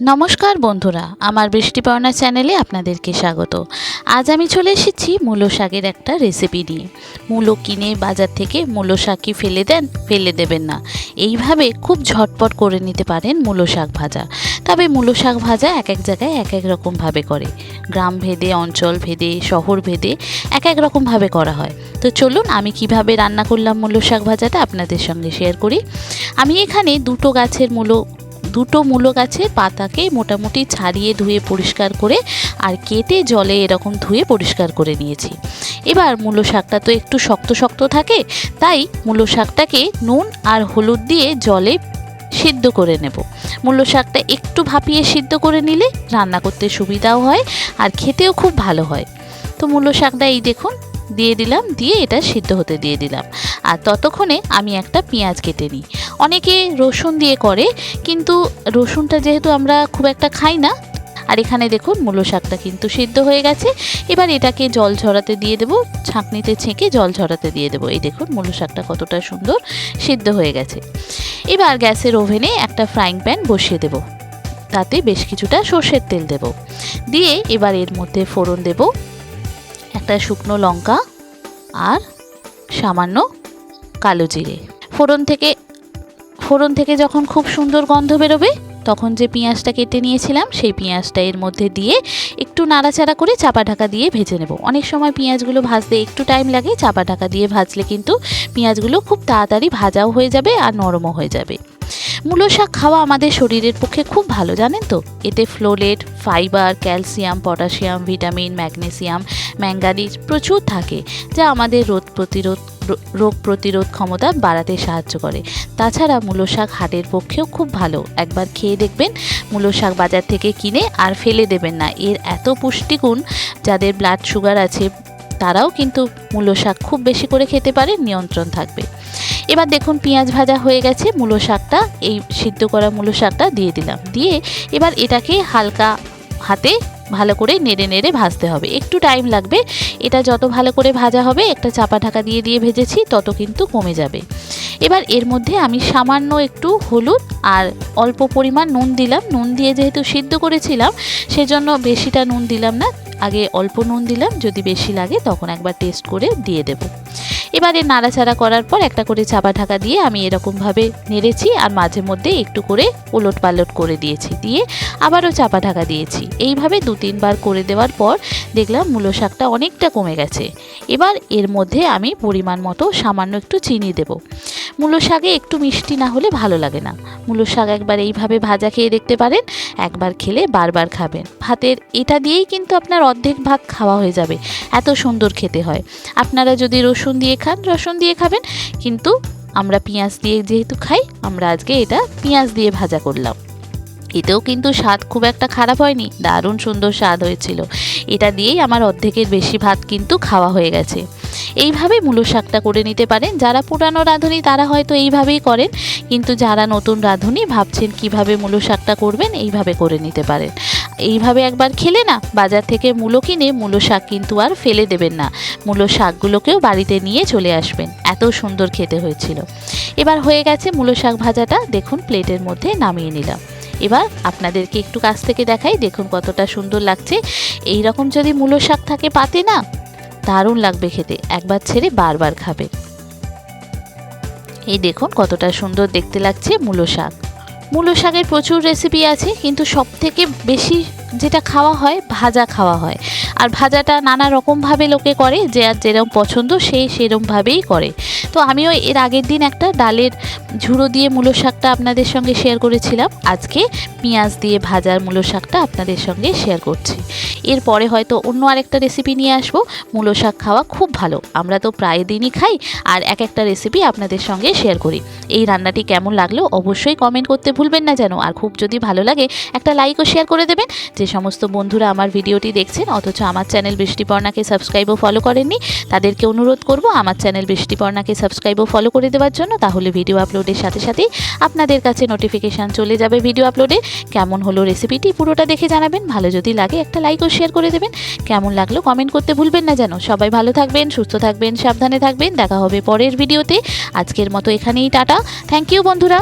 নমস্কার বন্ধুরা, আমার বৃষ্টিপর্ণা চ্যানেলে আপনাদেরকে স্বাগত। আজ আমি চলে এসেছি মূলো শাকের একটা রেসিপি নিয়ে। মূলো কিনে বাজার থেকে মূলো শাক কি ফেলে দেন, ফেলে দেবেন না। এইভাবে খুব ঝটপট করে নিতে পারেন মূলো শাক ভাজা। তবে মূলো শাক ভাজা এক এক জায়গায় এক এক রকমভাবে করে। গ্রাম ভেদে, অঞ্চল ভেদে, শহর ভেদে এক এক রকমভাবে করা হয়। তো চলুন আমি কীভাবে রান্না করলাম মূলো শাক ভাজাটা আপনাদের সঙ্গে শেয়ার করি। আমি এখানে দুটো গাছের মূলো দুটো মূলো গাছের পাতাকে মোটামুটি ছাড়িয়ে ধুয়ে পরিষ্কার করে আর কেটে জলে এরকম ধুয়ে পরিষ্কার করে নিয়েছি। এবার মূলো শাকটা তো একটু শক্ত শক্ত থাকে, তাই মূলো শাকটাকে নুন আর হলুদ দিয়ে জলে সিদ্ধ করে নেব। মূলো শাকটা একটু ভাপিয়ে সিদ্ধ করে নিলে রান্না করতে সুবিধাও হয় আর খেতেও খুব ভালো হয়। তো মূলো শাকটা এই দেখুন দিয়ে দিলাম, দিয়ে এটা সিদ্ধ হতে দিয়ে দিলাম। আর ততক্ষণে আমি একটা পেঁয়াজ কেটে নিই। অনেকে রসুন দিয়ে করে, কিন্তু রসুনটা যেহেতু আমরা খুব একটা খাই না, আর এখানে দেখুন মূলো শাকটা কিন্তু সিদ্ধ হয়ে গেছে। এবার এটাকে জল ঝরাতে দিয়ে দেবো, ছাঁকনিতে ছেঁকে জল ঝরাতে দিয়ে দেবো। এই দেখুন মূলো শাকটা কতটা সুন্দর সিদ্ধ হয়ে গেছে। এবার গ্যাসের ওভেনে একটা ফ্রাইং প্যান বসিয়ে দেবো। তাতে বেশ কিছুটা সর্ষের তেল দেব। দিয়ে এবার এর মধ্যে ফোড়ন দেব। একটা শুকনো লঙ্কা আর সামান্য কালো জিরে। ফোড়ন থেকে ফোড়ন থেকে যখন খুব সুন্দর গন্ধ বেরোবে, তখন যে পেঁয়াজটা কেটে নিয়েছিলাম, সেই পেঁয়াজটা এর মধ্যে দিয়ে একটু নাড়াচাড়া করে চাপা ঢাকা দিয়ে ভেজে নেব। অনেক সময় পেঁয়াজগুলো ভাজতে একটু টাইম লাগে, চাপা ঢাকা দিয়ে ভাজলে কিন্তু পেঁয়াজগুলো খুব তাড়াতাড়ি ভাজাও হয়ে যাবে আর নরমও হয়ে যাবে। মূলো শাক খাওয়া আমাদের শরীরের পক্ষে খুব ভালো, জানেন তো? এতে folate, fibre, calcium, potassium, vitamin, magnesium, manganese প্রচুর থাকে, যা আমাদের রোগ প্রতিরোধ রোগ প্রতিরোধ ক্ষমতা বাড়াতে সাহায্য করে। তাছাড়া মূলো শাক হাটের পক্ষেও খুব ভালো। একবার খেয়ে দেখবেন মূলো শাক বাজার থেকে কিনে আর ফেলে দেবেন না। এর এত পুষ্টিগুণ, যাদের ব্লাড সুগার আছে, তারাও কিন্তু মূলো শাক খুব বেশি করে খেতে পারে, নিয়ন্ত্রণ থাকবে। এবার দেখুন পেঁয়াজ ভাজা হয়ে গেছে, মূলো শাকটা, এই সিদ্ধ করা মূলো শাকটা দিয়ে দিলাম। দিয়ে এবার এটাকে হালকা হাতে ভালো করে নেড়ে নেড়ে ভাজতে হবে। একটু টাইম লাগবে, এটা যত ভালো করে ভাজা হবে, একটা চাপা ঢাকা দিয়ে দিয়ে ভেজেছি, তত কিন্তু কমে যাবে। এবার এর মধ্যে আমি সামান্য একটু হলুদ আর অল্প পরিমাণ নুন দিলাম। নুন দিয়ে যেহেতু সিদ্ধ করেছিলাম, সেজন্য বেশিটা নুন দিলাম না, আগে অল্প নুন দিলাম, যদি বেশি লাগে তখন একবার টেস্ট করে দিয়ে দেব। এবারে নাড়াচাড়া করার পর একটা করে চাপা ঢাকা দিয়ে আমি এরকমভাবে নেড়েছি আর মাঝে মধ্যে একটু করে ওলট পালট করে দিয়েছি, দিয়ে আবারও চাপা ঢাকা দিয়েছি। এইভাবে দু তিনবার করে দেওয়ার পর দেখলাম মূলো শাকটা অনেকটা কমে গেছে। এবার এর মধ্যে আমি পরিমাণ মতো সামান্য একটু চিনি দেব। মূলো শাকে একটু মিষ্টি না হলে ভালো লাগে না। মূলো শাক একবার এইভাবে ভাজা খেয়ে দেখতে পারেন, একবার খেলে বারবার খাবেন। ভাতের এটা দিয়েই কিন্তু আপনার অর্ধেক ভাত খাওয়া হয়ে যাবে, এত সুন্দর খেতে হয়। আপনারা যদি রসুন দিয়ে খান, রসুন দিয়ে খাবেন, কিন্তু আমরা পেঁয়াজ দিয়ে যেহেতু খাই, আমরা আজকে এটা পেঁয়াজ দিয়ে ভাজা করলাম। এতেও কিন্তু স্বাদ খুব একটা খারাপ হয়নি, দারুণ সুন্দর স্বাদ হয়েছিল। এটা দিয়েই আমার অর্ধেকের বেশি ভাত কিন্তু খাওয়া হয়ে গেছে। এইভাবে মূলো শাকটা করে নিতে পারেন। যারা পুরানো রাঁধুনি তারা হয়তো এইভাবেই করেন, কিন্তু যারা নতুন রাঁধুনি ভাবছেন কীভাবে মূলো শাকটা করবেন, এইভাবে করে নিতে পারেন। এইভাবে একবার খেলে না, বাজার থেকে মূলো কিনে মূলো শাক কিন্তু আর ফেলে দেবেন না। মূলো শাকগুলোকেও বাড়িতে নিয়ে চলে আসবেন। এত সুন্দর খেতে হয়েছিল। এবার হয়ে গেছে মূলো শাক ভাজাটা। দেখুন প্লেটের মধ্যে নামিয়ে নিলাম। এবার আপনাদেরকে একটু কাছ থেকে দেখাই। দেখুন কতটা সুন্দর লাগছে। এই রকম যদি মূলো শাক থাকে পাতে না দারুণ লাগবে খেতে। একবার ছেড়ে বারবার খাবে। এই দেখুন কতটা সুন্দর দেখতে লাগছে মূলো শাক। মূলো শাকের প্রচুর রেসিপি আছে, কিন্তু সব থেকে বেশি যেটা খাওয়া হয়, ভাজা খাওয়া হয়। আর ভাজাটা নানা রকমভাবে লোকে করে, যে আর যেরকম পছন্দ সেই সেরমভাবেই করে। তো আমিও এর আগের দিন একটা ডালের ঝুড়ো দিয়ে মূলো শাকটা আপনাদের সঙ্গে শেয়ার করেছিলাম। আজকে পেঁয়াজ দিয়ে ভাজার মূলো শাকটা আপনাদের সঙ্গে শেয়ার করছি। এরপরে হয়তো অন্য আরেকটা রেসিপি নিয়ে আসব। মূলো শাক খাওয়া খুব ভালো। আমরা তো প্রায় দিনই খাই আর এক একটা রেসিপি আপনাদের সঙ্গে শেয়ার করি। এই রান্নাটি কেমন লাগল অবশ্যই কমেন্ট করতে ভুলবেন না যেন। আর খুব যদি ভালো লাগে, একটা লাইকও শেয়ার করে দেবেন। যে সমস্ত বন্ধুরা আমার ভিডিওটি দেখছেন, অথচ আমার চ্যানেল বৃষ্টিপর্ণাকে সাবস্ক্রাইব ও ফলো করেননি, তাদেরকে অনুরোধ করব আমার চ্যানেল বৃষ্টিপর্ণাকে সাবস্ক্রাইব ও ফলো করে দেওয়ার জন্য, তাহলে ভিডিও আপলোডের সাথে সাথে আপনাদের কাছে নোটিফিকেশান চলে যাবে ভিডিও আপলোডে কেমন হলো রেসিপিটি পুরোটা দেখে জানাবেন, ভালো যদি লাগে একটা লাইক ও শেয়ার করে দেবেন। কেমন লাগল কমেন্ট করতে ভুলবেন না যেন। সবাই ভালো থাকবেন, সুস্থ থাকবেন, সাবধানে থাকবেন। দেখা হবে পরের ভিডিওতে আজকের মতো এখানেই, টাটা। থ্যাংক ইউ বন্ধুরা।